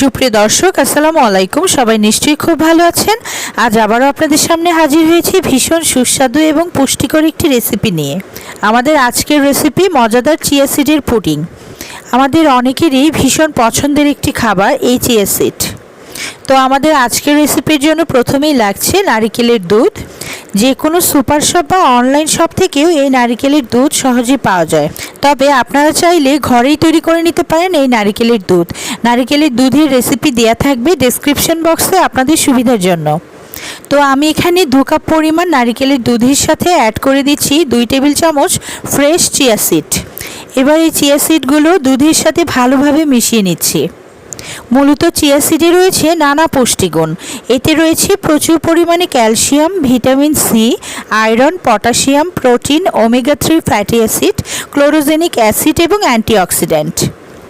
সুপ্রিয় দর্শক, আসসালামু আলাইকুম। সবাই নিশ্চয়ই খুব ভালো আছেন। আজ আবারও আপনাদের সামনে হাজির হয়েছি ভীষণ সুস্বাদু এবং পুষ্টিকর একটি রেসিপি নিয়ে। আমাদের আজকের রেসিপি মজাদার চিয়া সিডের পুডিং। আমাদের অনেকেরই ভীষণ পছন্দের একটি খাবার এই চিয়া সিড তো আমাদের আজকের রেসিপির জন্য প্রথমেই লাগছে নারিকেলের দুধ। যে কোনো সুপার শপ বা অনলাইন শপ থেকেও এই নারিকেলের দুধ সহজে পাওয়া যায়। তবে আপনারা চাইলে ঘরেই তৈরি করে নিতে পারেন এই নারিকেলের দুধ। নারিকেলের দুধের রেসিপি দেওয়া থাকবে ডেসক্রিপশন বক্সে আপনাদের সুবিধার জন্য। তো আমি এখানে দু কাপ পরিমাণ নারিকেলের দুধের সাথে অ্যাড করে দিচ্ছি দুই টেবিল চামচ ফ্রেশ চিয়া সিড এবার এই চিয়া সিডগুলো দুধের সাথে ভালোভাবে মিশিয়ে নিচ্ছি। মূলত চিয়া সিডে রয়েছে নানা পুষ্টিগুণ। এতে রয়েছে প্রচুর পরিমাণে calcium, vitamin C, iron, potassium, protein, omega three fatty acid, chlorogenic acid এবং অ্যান্টিঅক্সিডেন্ট।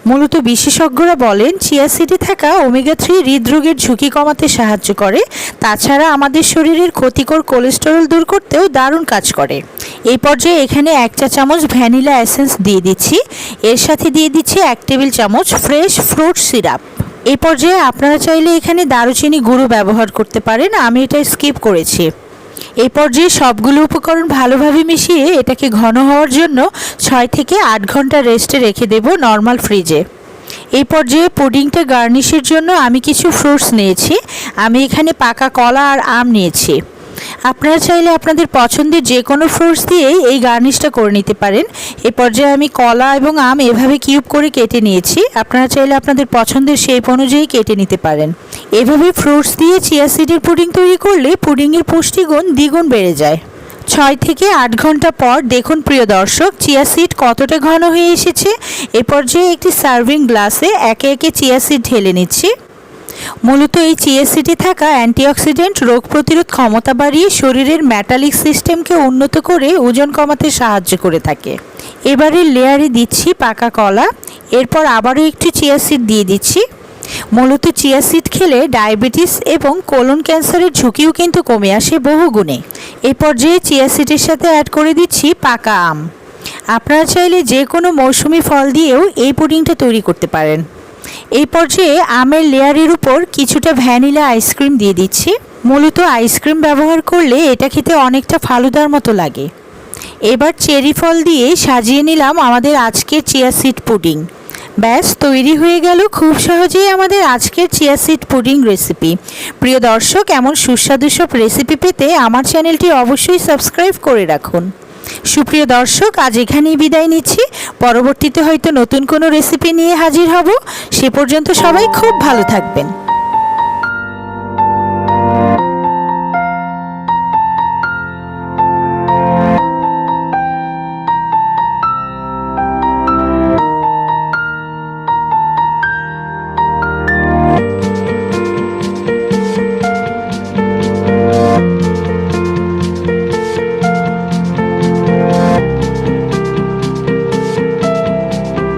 মূলত বিশেষজ্ঞরা বলেন চিয়া সিডে থাকা ওমেগা থ্রি হৃদরোগের ঝুঁকি কমাতে সাহায্য করে। তাছাড়া আমাদের শরীরের ক্ষতিকর কোলেস্টেরল দূর করতেও দারুণ কাজ করে। এই পর্যায়ে এখানে এক চা চামচ ভ্যানিলা এসেন্স দিয়ে দিচ্ছি। এর সাথে দিয়ে দিচ্ছি এক টেবিল চামচ ফ্রেশ ফ্রুট সিরাপ। এই পর্যায়ে আপনারা চাইলে এখানে দারুচিনি গুঁড়ো ব্যবহার করতে পারেন। আমি এটা স্কিপ করেছি। এই পর্যায়ে সবগুলো উপকরণ ভালোভাবে মিশিয়ে এটাকে ঘন হওয়ার জন্য ছয় থেকে আট ঘণ্টা রেস্টে রেখে দেব নর্মাল ফ্রিজে। এই পর্যায়ে পুডিংটা গার্নিশের জন্য আমি কিছু ফ্রুটস নিয়েছি। আমি এখানে পাকা কলা আর আম নিয়েছি। আপনারা চাইলে আপনাদের পছন্দের যে কোনো ফ্রুটস দিয়েই এই গার্নিশটা করে নিতে পারেন। এই পর্যায়ে আমি কলা এবং আম এভাবে কিউব করে কেটে নিয়েছি। আপনারা চাইলে আপনাদের পছন্দের শেপ অনুযায়ী কেটে নিতে পারেন। এভাবে ফ্রুটস দিয়ে চিয়া সিডের পুডিং তৈরি করলে পুডিংয়ের পুষ্টিগুণ দ্বিগুণ বেড়ে যায়। ছয় থেকে আট ঘণ্টা পর দেখুন প্রিয় দর্শক চিয়া সিড কতটা ঘন হয়ে এসেছে। এ পর্যায়ে একটি সার্ভিং গ্লাসে একে একে চিয়া সিড ঢেলে নিচ্ছি। মূলত এই চিয়া সিডে থাকা অ্যান্টিঅক্সিডেন্ট রোগ প্রতিরোধ ক্ষমতা বাড়িয়ে শরীরের ম্যাটালিক সিস্টেমকে উন্নত করে ওজন কমাতে সাহায্য করে থাকে। এবারে লেয়ারে দিচ্ছি পাকা কলা, এরপর আবারও একটু চিয়া সিড দিয়ে দিচ্ছি। মূলত চিয়া সিড খেলে ডায়াবেটিস এবং কোলন ক্যান্সারের ঝুঁকিও কিন্তু কমে আসে বহু গুণে এই পর্যায়ে চিয়া সিডের সাথে অ্যাড করে দিচ্ছি পাকা আম। আপনারা চাইলে যে কোনো মৌসুমি ফল দিয়েও এই পুডিংটা তৈরি করতে পারেন। এই পর্যায়ে আমের লেয়ারের উপর কিছুটা ভ্যানিলা আইসক্রিম দিয়ে দিচ্ছি। মূলত আইসক্রিম ব্যবহার করলে এটা খেতে অনেকটা ফালুদার মতো লাগে। এবার চেরি ফল দিয়ে সাজিয়ে নিলাম আমাদের আজকের চিয়া সিড পুডিং। ব্যাস, তৈরি হয়ে গেল খুব সহজেই আমাদের আজকের চিয়া সিড পুডিং রেসিপি। প্রিয় দর্শক, এমন সুস্বাদু সব রেসিপি পেতে আমার চ্যানেলটি অবশ্যই সাবস্ক্রাইব করে রাখুন। সুপ্রিয় দর্শক, আজ এখানেই বিদায় নিচ্ছি। পরবর্তীতে হয়তো নতুন কোনো রেসিপি নিয়ে হাজির হব। সে পর্যন্ত সবাই খুব ভালো থাকবেন।